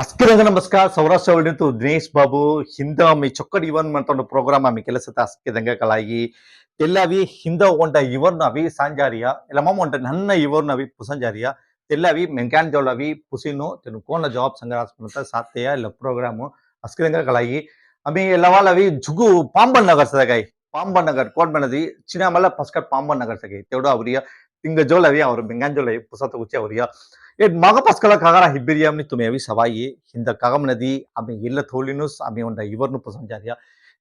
ಅಸ್ಕಿರಂಗ ನಮಸ್ಕಾರ ಸೌರಾಷ್ಟ್ರ ಒಳ್ಳೆಂತು ದಿನೇಶ್ ಬಾಬು ಹಿಂದೆ ಒಮ್ಮೆ ಚೊಕ್ಕಡಿ ಇವನ್ ಮಂತೊಂದು ಪ್ರೋಗ್ರಾಮ್ ಆಮಿ ಕೆಲಸದ ಅಸ್ಕಿದಂಗ ಕಲಾಗಿ ತೆಲ್ಲವಿ ಹಿಂದೆ ಒಂಡ ಇವರ್ನ ಅವಿ ಸಾಂಜಾರಿಯ ಎಲ್ಲ ಮಮ್ಮ ಒಂಟ ನನ್ನ ಇವರ್ನ ಅವಿ ಪುಸಂಜಾರಿಯ ತೆಲ್ಲವಿ ಮೆಂಕ್ಯಾನ್ ಜೋಳವಿ ಪುಸಿನು ತೆನು ಕೋನ ಜಾಬ್ ಸಂಗ್ರಹ ಸಾತ್ಯ ಇಲ್ಲ ಪ್ರೋಗ್ರಾಮು ಅಸ್ಕಿರಂಗ ಕಲಾಗಿ ಅಮಿ ಎಲ್ಲವಾಲವಿ ಜುಗು ಪಾಂಬನ್ ನಗರ್ ಸದಗಾಯಿ ಪಾಂಬನ್ ನಗರ್ ಕೋಡ್ಬಣ್ಣದಿ ಚಿನಾಮಲ್ಲ ಫಸ್ಕಟ್ ಪಾಂಬನ್ ನಗರ್ ಸಗೈ ತೆವಡು ಅವರಿಯ ತಿಂಗ ಜೋಳವಿ ಅವರು ಮೆಂಗ್ಯಾನ್ ಜೋಳವಿ ಪುಸತ ಉಚ್ಚಿ ಅವರಿಯ ಮಗಪಸ್ಕಲಕ್ಕಾಗರ ಹಿಬ್ಬಿರಿಯಾಮ್ನಿ ತುಮೇವಿ ಸವಾಯಿ ಹಿಂದ ಕಗಮನದಿ ಅಮಿ ಇಲ್ಲ ತೋಲಿನುಸ್ ಅಮಿ ಒಂದ ಇವರ್ನು ಪಸಂಜಾರಿಯ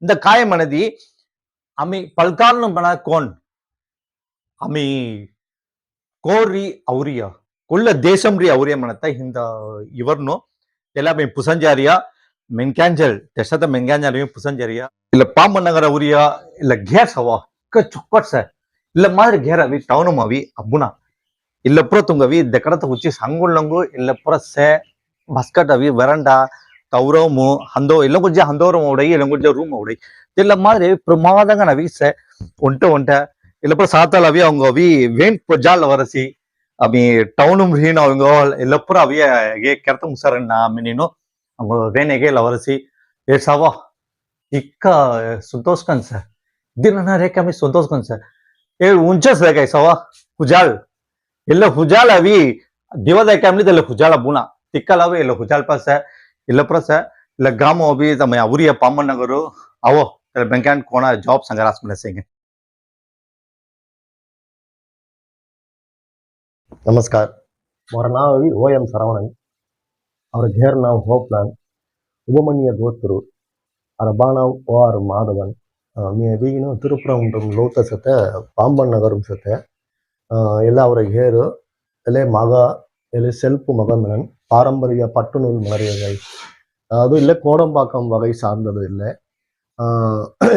இந்த காயமனதி அமி பல்காரணம் பண கோன் அமி கோரி ஔரிய கொள்ள தேசம் ರೀ ಔರ್ಯ ಮನತ ಹಿಂದ ಇವರ್ನು ಎಲ್ಲ ಮೇ ಪುಸಂಜಾರಿಯ ಮೆನ್ಕ್ಯಾಂಜಲ್ ತೆಸದ ಮೆನ್ಕ್ಯಾಂಜಲ್ ಮೇ ಪುಸಂಜಾರಿಯ ಇಲ್ಲ ಪಾಮ ನಗರ ಔರಿಯ ಇಲ್ಲ ಘೇರ್ ಸವ ಕ ಚೊಕ್ಕಟ್ ಸರ್ ಇಲ್ಲ ಮಾದ್ರ ಘೇರ್ ಅವಿ ಟೌನ್ ಅವಿ ಅಬ್ಬುನಾ ಇಲ್ಲ ಪುರ ತುಂಗವಿ ದೆಕಡತ ಹುಚ್ಚಿ ಸಂಗುಳ್ಳಂಗು ಇಲ್ಲ ಪುರ ಸೆ ಬಸ್ಕಟ್ ಅವಿ வெரண்டா தௌரவமு ஹந்தோ இல்லை கொஞ்சம் ஹந்தோரம் உடை இல்லை கொஞ்சம் ரூம் உடை இல்ல மாதிரி பிரமாதங்க நவி ச ஒன்ட்ட ஒன்ட்ட இல்ல அப்புறம் சாத்தால் அவி அவங்க அவி வேன் பொஜால் வரசி ಅವಿ ಟೌನ್ ಹೀನ ಅವಂಗ ಎಲ್ಲಪ್ಪರ ಅವಿಯ ಏ ಕೆರ್ತ ಮುಸರಣ್ಣ ಆಮೆ ನೀನು ಅವ ವೇನೆಗೆ ಇಲ್ಲ ವರಸಿ ಏ ಸಾವ ಇಕ್ಕ ಸಂತೋಷ್ ಕನ್ ಸರ್ ದಿನ ರೇಖೆ ಆಮಿ ಸಂತೋಷ್ ಕನ್ ಸರ್ ಏ ಉಂಚಸ್ ರೇಖೆ ಸವ ಹುಜಾಲ್ ಇಲ್ಲ ಹುಜಾಲ್ ಅವಿ ದಿವದ ಕ್ಯಾಮ್ಲಿ ಇಲ್ಲ ಹುಜಾಲ ಬುಣ ತಿಕ್ಕಲ್ ಅವೆ ಇಲ್ಲ ಹುಜಾಲ್ ಪಾಸ ಇಲ್ಲ ಪ್ರಸ ಇಲ್ಲ ಗ್ರಾಮ ಅವಿ ತಮ್ಮ ಅವರಿಯ ಪಾಮನ್ ನಗರು ಅವೋ ಬೆಂಕ್ಯಾನ್ ಕೋಣ ಜಾಬ್ ಸಂಗರಾಸ್ ಮನಸ್ಸಿಗೆ નમસ્કાર મારું નામ આવી ઓ એમ સરવણન ಅವರ ಘೇರ್ ನಾವು ಹೋಪ್ಲಾನ್ ಉಪಮನ್ಯ ಗೋತ್ರು ಅವರ ಬಾಣವ್ ಓ ಆರ್ ಮಾಧವನ್ ಮೀ ಬೀಗಿನ ತಿರುಪುರಂ ಲೋತ ಸತೆ ಪಾಂಬನ್ ನಗರಂ ಸತೆ ಎಲ್ಲ ಅವರ ಘೇರು ಎಲೆ ಮಗ ಎಲೆ செல்ப்பு மகமனன் பாரம்பரிய பட்டு நூல் மலரியவை அது இல்லை கோடம்பாக்கம் வகை சார்ந்தது இல்லை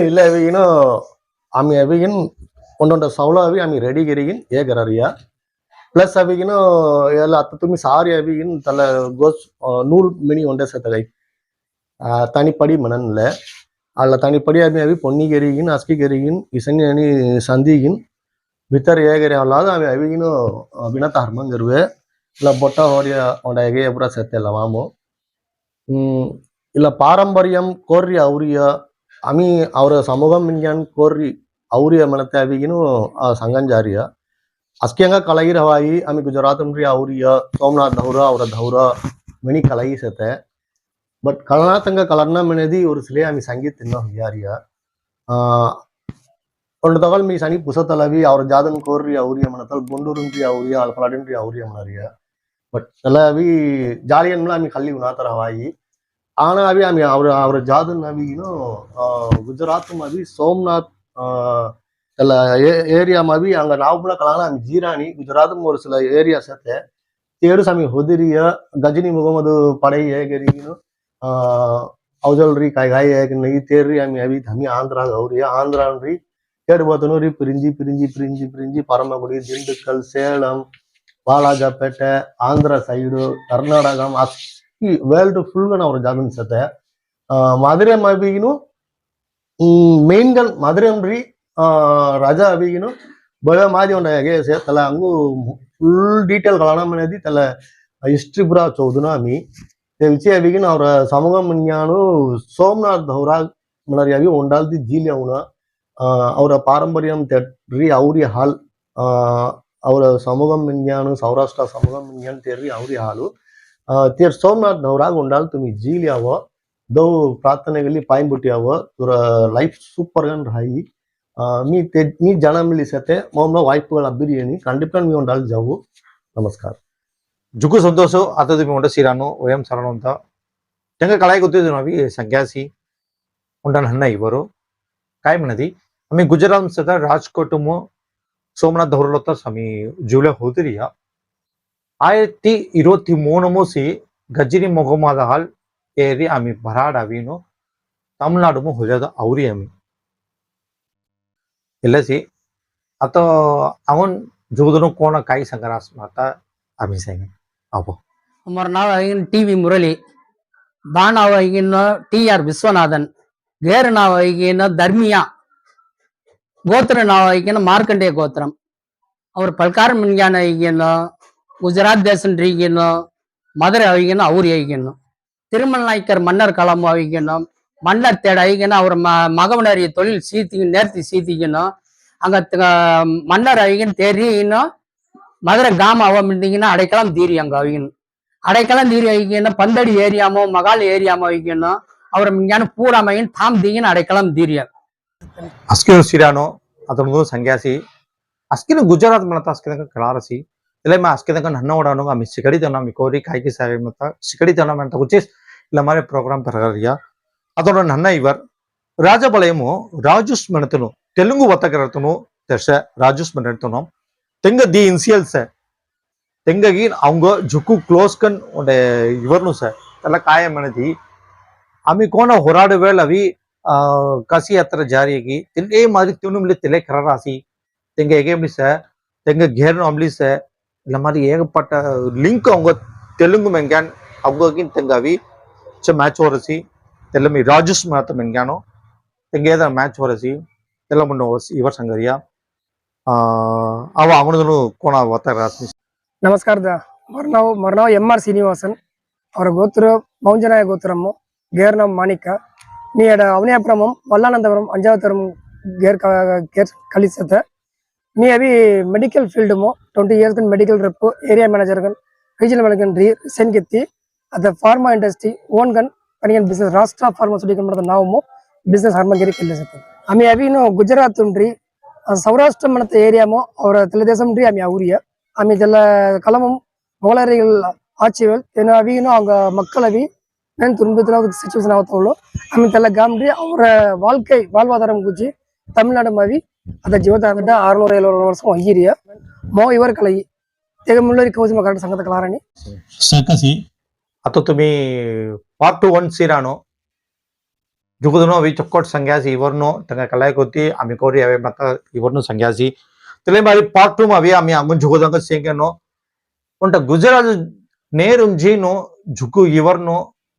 இல்லை இவையினும் ஆமி அவையின் ಒಂದೊಂದು ಸೌಳಾವಿ ಆಮಿ ರೆಡಿಗಿರಿಗಿನ್ ಏಗರರಿಯ ಪ್ಲಸ್ ಅವಿಗಿನ ಎಲ್ಲ ಹತ್ತು ತುಮಿ ಸಾರಿ ಅವಿಗಿನ್ ತಲ ಗೋಸ್ ನೂಲ್ ಮಿನಿ ಒಂದೇ ಸತಗೈ தனிப்படி மணன்ல அதில் தனிப்படி அவி அவி பொன்னிகரிகின் அஸ்கிகரிகின் இசங்கனி சந்திகின் විතර ඒකරය ඔල්ලාද අපි ඇවිගිනෝ අපින තර්මන් කරුවේ இல்லை பொட்டை ஓடிய அவனோட எகையை பூரா சேர்த்துடலாம் மாமோ இல்லை பாரம்பரியம் கோரி அவுரிய அமி அவர சமூகம் மிஞ்சான் கோரி அவுரிய மனத்தை அவிகினு ಸಂಗಂಜಾರಿಯ ಅಸ್ಕ್ಯಂಗ ಕಲಗಿರ ಹವಾಯಿ ಅಮಿ ಗುಜರಾತ್ ಅಂದ್ರಿ ಅವ್ರಿಯ ಸೋಮನಾಥ್ ಧೌರ ಅವರ ಧೌರ ಮಿಣಿ ಕಲಗಿ ಸತೆ ಬಟ್ ಕಳನಾಥಂಗ ಕಲರ್ನ ಮಿಣದಿ ಇವ್ರ ಸಿಲೆ ಅಮಿ ಸಂಗೀತ ತಿನ್ನೋ ಹಿಯಾರಿಯ ಒಂದು ತಗೊಳ್ ಮೀ ಸನಿ ಪುಸತಲವಿ ಅವ್ರ ಜಾದನ್ ಕೋರ್ರಿ ಅವ್ರಿಯ ಮನತಲ್ ಬೊಂಡೂರುಂಟ್ರಿ ಅವ್ರಿಯ ಅಲ್ಪಲಾಡಿನ್ರಿ ಅವ್ರಿಯ ಮನರಿಯ ಬಟ್ ಎಲ್ಲ ಅವಿ ಜಾಲಿಯನ್ ಆಮಿ ಕಲ್ಲಿ ಉನಾತರ ಹವಾಯಿ ಆನ ಅವಿ ಆಮಿ ಅವ್ರ ಅವ್ರ ಜಾದನ್ ಅವಿಗಿನು ಗುಜರಾತ್ ಅವಿ ಸೋಮನಾಥ್ ಎಲ್ಲ ஏரியா மாதிரி அங்க நாவப்புல கலான அங்க ஜீரானி குஜராத்தும் ஒரு சில ஏரியா சேர்த்து தேடு சாமி ஹொதிரிய கஜினி முகமது படை ஏகரின்னு ಅವಜಲ್ರಿ ಕಾಯಿ ಈ ತೇರ್ರಿ ಆಮಿ ಅವಿ ಧಮಿ ಆಂಧ್ರ ಗೌರಿ ಆಂಧ್ರನ್ರಿ ಏಡು ಬತ್ತನೂರಿ ಪಿರಿಂಜಿ ಪಿರಿಂಜಿ ಪಿರಿಂಜಿ ಪಿರಿಂಜಿ ಪರಮಗುಡಿ ದಿಂಡುಕಲ್ ಸೇಲಂ ಬಾಲಾಜಪೇಟೆ ಆಂಧ್ರ ಸೈಡು ಕರ್ನಾಟಕ ಈ ವರ್ಲ್ಡ್ ಫುಲ್ ಅವ್ರ ಜಾಗ ಅನ್ಸತ್ತೆ ಮಧುರೆ ಮಬಿಗಿನು ಮೇನ್ ಗನ್ ಮಧುರೆ ರೀ ರಜಾ ಅವಿಗಿನು ಬಳೆ ಮಾದಿ ಒಂದ ಹೇಗೆ ತಲ ಹಂಗು ಫುಲ್ ಡೀಟೇಲ್ ಗಳಣ ಮನೆದಿ ತಲ ಹಿಸ್ಟ್ರಿ ಪುರ ಚೌದುನ ಅಮಿ ವಿಚಯ ಅವಿಗಿನ ಅವರ ಸಮೂಹ ಜ್ಞಾನು ಸೋಮನಾಥ್ ಧೌರಾ ಮನರಿ ಅವಿ ಒಂಡಾಲ್ದಿ ಜೀಲಿ ಅವನ ಅವರ പാരമ്പര്യം തെറി ഔരി ഹാൽ ಅವರ ಸಮೂಹಂ ವಿಜ್ಞಾನ ಸೌರಾಷ್ಟ್ರ ಸಮೂಹಂ ವಿಜ್ಞಾನ ತೆರಿ ಅವ್ರಿ ಹಾಲು ತೇರ್ ಸೋಮನಾಥ್ ನವರಾಗ ಉಂಡಾಲ್ ತುಮಿ ಜೀಲ್ ಯಾವ ದೌ ಪ್ರಾರ್ಥನೆಗಳಲ್ಲಿ ಪಾಯಿಂಬಿಟ್ಟು ಯಾವ ಇವರ ಲೈಫ್ ಸೂಪರ್ ಗನ್ ರಾಯಿ ಮೀ ತೆ ಮೀ ಜನ ಮಿಲಿ ಸತೆ ಮೊಮ್ಮಲ ವಾಯ್ಪುಗಳ ಅಭಿರಿಯನಿ ಖಂಡಿತ ಮೀ ಉಂಡಾಲ್ ಜಾವು ನಮಸ್ಕಾರ ಜುಗು ಸಂತೋಷ ಆತ ತುಮಿ ಉಂಡ ಸಿರಾನು ವಯಂ ಸರಣು ಅಂತ ತೆಂಗ ಕಳಾಯಿ ಗೊತ್ತಿದ್ದು ನಾವಿ ಸಂಖ್ಯಾಸಿ ಉಂಡನ ಹಣ್ಣ ಇವರು ಕಾಯಿ ಮನದಿ ಆಮಿ ಗುಜರಾತ್ ಸದ ರಾಜ್ಕೋಟ್ ಮು ಸೋಮನಾಥ್ ಧೌರಲತ್ತ ಸ್ವಾಮಿ ಜೂಲೆ ಹೋದಿರಿಯ ಆಯಿರತ್ತಿ ಇರುವತ್ತಿ ಮೂನು ಮೂಸಿ ಗಜ್ಜಿನಿ ಮೊಗಮಾದ ಹಾಲ್ ಏರಿ ಆಮಿ ಬರಾಡ್ ಅವಿನು ತಮಿಳ್ನಾಡು ಮು ಹೊಜದ ಅವ್ರಿ ಆಮಿ ಇಲ್ಲಸಿ ಅತ ಅವನ್ ಜುಗುದನು ಕೋಣ ಕಾಯಿ ಸಂಗರಾಸ್ ಮಾತಾ ಆಮಿ ಸಂಗ ಅವು અમારું નામ ಆಗಿನ ಟಿ ವಿ ಮುರಳಿ ಬಾಣ ಆಗಿನ ಟಿ ಆರ್ ವಿಶ್ವನಾಥನ್ ಗೇರ್ ನಾವ್ ಆಗಿನ ಧರ್ಮಿಯ ಗೋತ್ರ ನಾವ್ ಆಗಿನ ಮಾರ್ಕಂಡೇಯ ಗೋತ್ರಂ ಅವ್ರ ಪಲ್ಕಾರ ಮಿನ್ಯಾನ ಈಗಿನ ಗುಜರಾತ್ ದೇಶನ್ ಈಗಿನ ಮಧುರೆ ಆಗಿನ ಅವ್ರ ಈಗಿನ திருமல் நாயக்கர் மன்னர் களம் வைக்கணும் மன்னர் தேட ஐக்கணும் அவர் ம மகவனரிய தொழில் சீத்திக்கணும் நேர்த்தி சீத்திக்கணும் அங்க த- மன்னர் ஐக்கன் தெரியும் மதுரை கிராம அவமிட்டிங்கன்னா அடைக்கலம் தீரி அங்க அவைக்கணும் அடைக்கலம் தீரி வைக்கணும் பந்தடி ஏரியாமோ மகால் ஏரியாமோ வைக்கணும் அவர் இங்கான பூராமையின் தாம் தீங்கன்னு அடைக்கலம் தீரியம் ಅಸ್ಕಿನ ಸಿರಾನೋ ಅದೊಂದು ಸಂಗ್ಯಾಸಿ ಅಸ್ಕಿನ ಗುಜರಾತ್ ಮನತ ಅಸ್ಕಿನ ಕಳಾರಸಿ ಇಲ್ಲ ಮಾ ಅಸ್ಕಿನ ನನ್ನ ಓಡಾನೋ ಆಮಿ ಸಿಗಡಿತನ ಮಿಕೋರಿ ಕಾಯ್ಕಿ ಸಾರಿ ಮತ ಸಿಗಡಿತನ ಮಂತ ಕುಚಿಸ್ ಇಲ್ಲ ಮಾರೆ ಪ್ರೋಗ್ರಾಮ್ ಪರಗರಿಯ ಅದೊಂದು ನನ್ನ ಇವರ್ ರಾಜಬಳಯಮು ರಾಜುಸ್ ಮಣತನು ತೆಲುಗು ಒತ್ತಗರತನು ದರ್ಶ ರಾಜುಸ್ ಮಣತನು ತೆಂಗ ದಿ ಇನ್ಸಿಯಲ್ಸ್ ತೆಂಗಾಗಿ ಅವಂಗ ಜುಕ್ಕು ಕ್ಲೋಸ್ ಕನ್ ಇವರ್ನು ಸರ್ ಎಲ್ಲ ಕಾಯ ಮಣತಿ ಆಮಿ ಕೋನ ಹೋರಾಡುವೇಳವಿ ಕಸಿ ಹತ್ರ ಜಾರಿಯಾಗಿ ತಿರ್ಗೇ ಮಾದರಿ ತಿನ್ನುಮ್ಲಿ ತಲೆ ಕರರಾಸಿ ತೆಂಗೆ ಎಗೆಮ್ಲಿಸ ತೆಂಗೆ ಘೇರ್ನು ಅಮ್ಲಿಸ இந்த மாதிரி ஏகப்பட்ட லிங்க் அவங்க தெலுங்கு மெங்கான் அவங்கக்கின் தெங்காவி ச மேட்ச் வரசி எல்லாமே ராஜஸ் மாத்த மெங்கானோ தெங்கேத மேட்ச் வரசி ಎಲ್ಲ ಮುನ್ನ ಇವರ್ ಸಂಗರಿಯ ಅವ ಅವನದನು ಕೋಣ ಒತ್ತಾರ ನಮಸ್ಕಾರದ ಮರ್ನಾವ್ ಮರ್ನಾವ್ ಎಂ ಆರ್ ಶ್ರೀನಿವಾಸನ್ ಅವರ ಗೋತ್ರ ಮೌಂಜನಾಯ ಗೋತ್ರಮ್ಮು ಗೇರ್ನಾವ್ ಮಾಣಿಕ நீ அவனியாபுரமும் வல்லானந்தபுரம் அஞ்சாவதுரம் கேர் கேர் கலிசத்தை நீ அவி ಮೆಡಿಕಲ್ ಫೀಲ್ಡ್ ಮೋ ಟ್ವೆಂಟಿ ಇಯರ್ಸ್ ಗನ್ ಮೆಡಿಕಲ್ ರೆಪ್ ಏರಿಯಾ ಮ್ಯಾನೇಜರ್ ಗನ್ ರೀಜನಲ್ ಮ್ಯಾನೇಜರ್ ರೀ ಸೆನ್ ಕಿತ್ತಿ ಅದ ಫಾರ್ಮಾ ಇಂಡಸ್ಟ್ರಿ ಓನ್ ಗನ್ ಪನಿಗನ್ ಬಿಸ್ನೆಸ್ ರಾಷ್ಟ್ರ ಫಾರ್ಮಾಸ್ಯೂಟಿಕಲ್ ಮಾಡಿದ ನಾವು ಮೋ ಬಿಸ್ನೆಸ್ ಹರ್ಮಂಗೇರಿ ಕೆಲಸತ್ತೆ ಆಮೆ ಅವಿ ಇನ್ನು ಗುಜರಾತ್ ಉಂಡ್ರಿ ಸೌರಾಷ್ಟ್ರ ಮನತ ಏರಿಯಾ ಮೋ ಅವರ ತೆಲುದೇಶಂ ರೀ ಆಮೆ ಊರಿಯ ಆಮೆ ಜಲ್ಲ ಕಲಮಂ ಮೊಘಲರಿಗಳ ஆட்சிகள் தெனாவின்னு அவங்க மக்களவி நான் துன்பத்திலாவது சுச்சுவேஷன் ஆகத்தவங்களோ அமித்தல்ல காமெடி அவர வாழ்க்கை வாழ்வாதாரம் குறித்து தமிழ்நாடு மாதிரி அந்த ஜீவதாரத்தை அறுநூறு எழுநூறு வருஷம் ஐயரிய மோ இவர் கலை ತೆಗಮುಳ್ಳೂರಿ ಕೌಜಿ ಮಗಡ ಸಂಘದ ಕಲಾರಣಿ ಸಾಕಸಿ आता तुम्ही पार्ट टू वन सिरानो जुगदनो वी चक्कोट संघ्यासी इवरनो तंगा कलाय कोती आम्ही कोरी हवे मका इवरनो संघ्यासी तले मारी पार्ट टू मावी आम्ही आंगुन जुगदंग सेंगेनो उंट गुजरात नेरुम जीनो जुगु इवरनो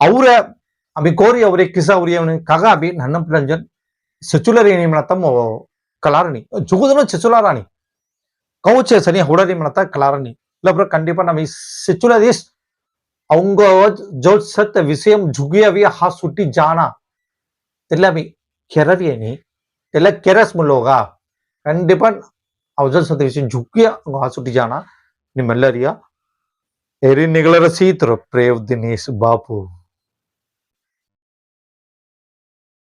ಅವರ ಅಭಿ கோரி ಅವರೇ கிசா ಅವರಿಯವನು ககாபி நன்னம் ನನ್ನ ರಂಜನ್ ಸಚುಲರೇನಿ ಮಣತಮ್ಮ கலாரணி. ஜோதனம் சிச்சுலாராணி கவுச்ச சனி ஹுடரி மனத்தா கலாரணி. இல்லை அப்புறம் கண்டிப்பா நம்ம சிச்சுலரிஸ் அவங்க சத்த விஷயம் ஜுகியவி ஹா சுட்டி ஜானா. எல்லாமே கெரவியனி எல்லாம் கெரஸ் முல்லோகா. கண்டிப்பா ಅವ್ರ ஜுக்கியா ವಿಷಯ ಜುಗಿಯ சுட்டி ஜானா. நீ ನಿಮ್ಮೆಲ್ಲರಿಯ எரி ನಿಗಳರ ಸೀತರು பிரேவ் தினேஷ் பாபு.